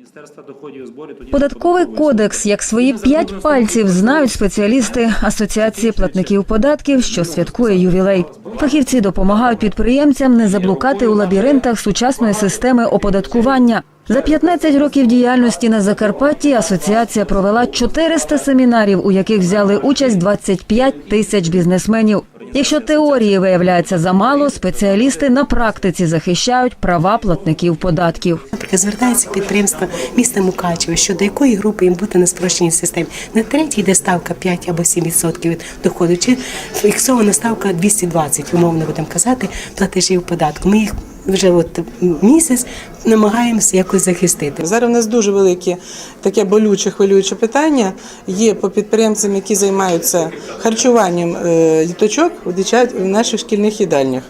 Міністерства доходів зборів тоді Податковий кодекс, як свої п'ять пальців, знають спеціалісти Асоціації платників податків, що святкує ювілей. Фахівці допомагають підприємцям не заблукати у лабіринтах сучасної системи оподаткування. За 15 років діяльності на Закарпатті асоціація провела 400 семінарів, у яких взяли участь 25 тисяч бізнесменів. Якщо теорії виявляється замало, спеціалісти на практиці захищають права платників податків. Наприклад, звертається підприємство міста Мукачево, щодо якої групи їм бути на спрощеній системі. На третій йде ставка 5 або 7% від доходу, чи фіксована ставка 220, умовно будемо казати, платежів податку. Ми їх вже от місяць намагаємося якось захистити. Зараз у нас дуже велике таке болюче хвилююче питання є по підприємцям, які займаються харчуванням е, діточок в наших шкільних їдальнях.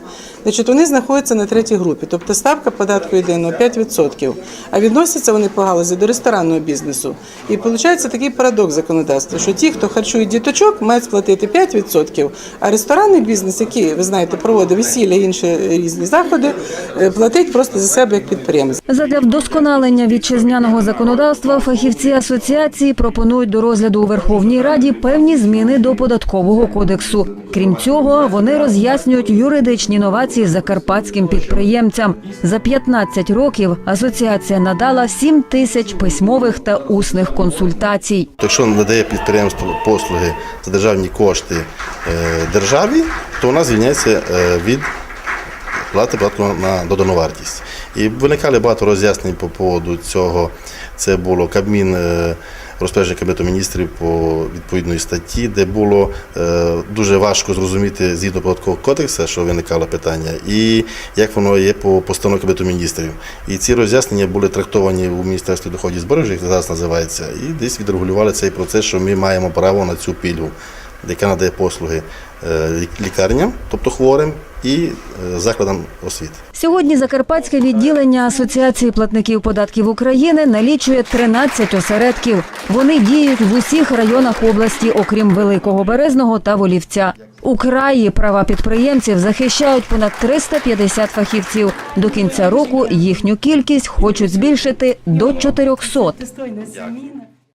Значить, вони знаходяться на третій групі, тобто ставка податку єдиного 5%, а відносяться вони по галузі до ресторанного бізнесу. І виходить такий парадокс законодавства, що ті, хто харчує діточок, мають сплатити 5%, а ресторанний бізнес, який, ви знаєте, проводить весілля і інші різні заходи, е, платить просто за себе як підприємець. Задля вдосконалення вітчизняного законодавства фахівці асоціації пропонують до розгляду у Верховній Раді певні зміни до податкового кодексу. Крім цього, вони роз'яснюють юридичні новації закарпатським підприємцям. За 15 років асоціація надала 7 тисяч письмових та усних консультацій. Якщо надає підприємство послуги за державні кошти е, державі, то вона звільняється е, від плати податку на додану вартість. І виникали багато роз'яснень по поводу цього. Це було Кабмін. е, Розпорядження Кабінету міністрів по відповідної статті, де було е, дуже важко зрозуміти згідно податкового кодексу, що виникало питання, і як воно є по постанові Кабінету міністрів. І ці роз'яснення були трактовані у Міністерстві доходів зборів, як зараз називається, і десь відрегулювали цей процес, що ми маємо право на цю пільгу, яка надає послуги е, лікарням, тобто хворим, і е, закладам освіти. Сьогодні Закарпатське відділення Асоціації платників податків України налічує 13 осередків. Вони діють в усіх районах області, окрім Великого Березного та Волівця. У краї права підприємців захищають понад 350 фахівців. До кінця року їхню кількість хочуть збільшити до 400. Достойна зміна.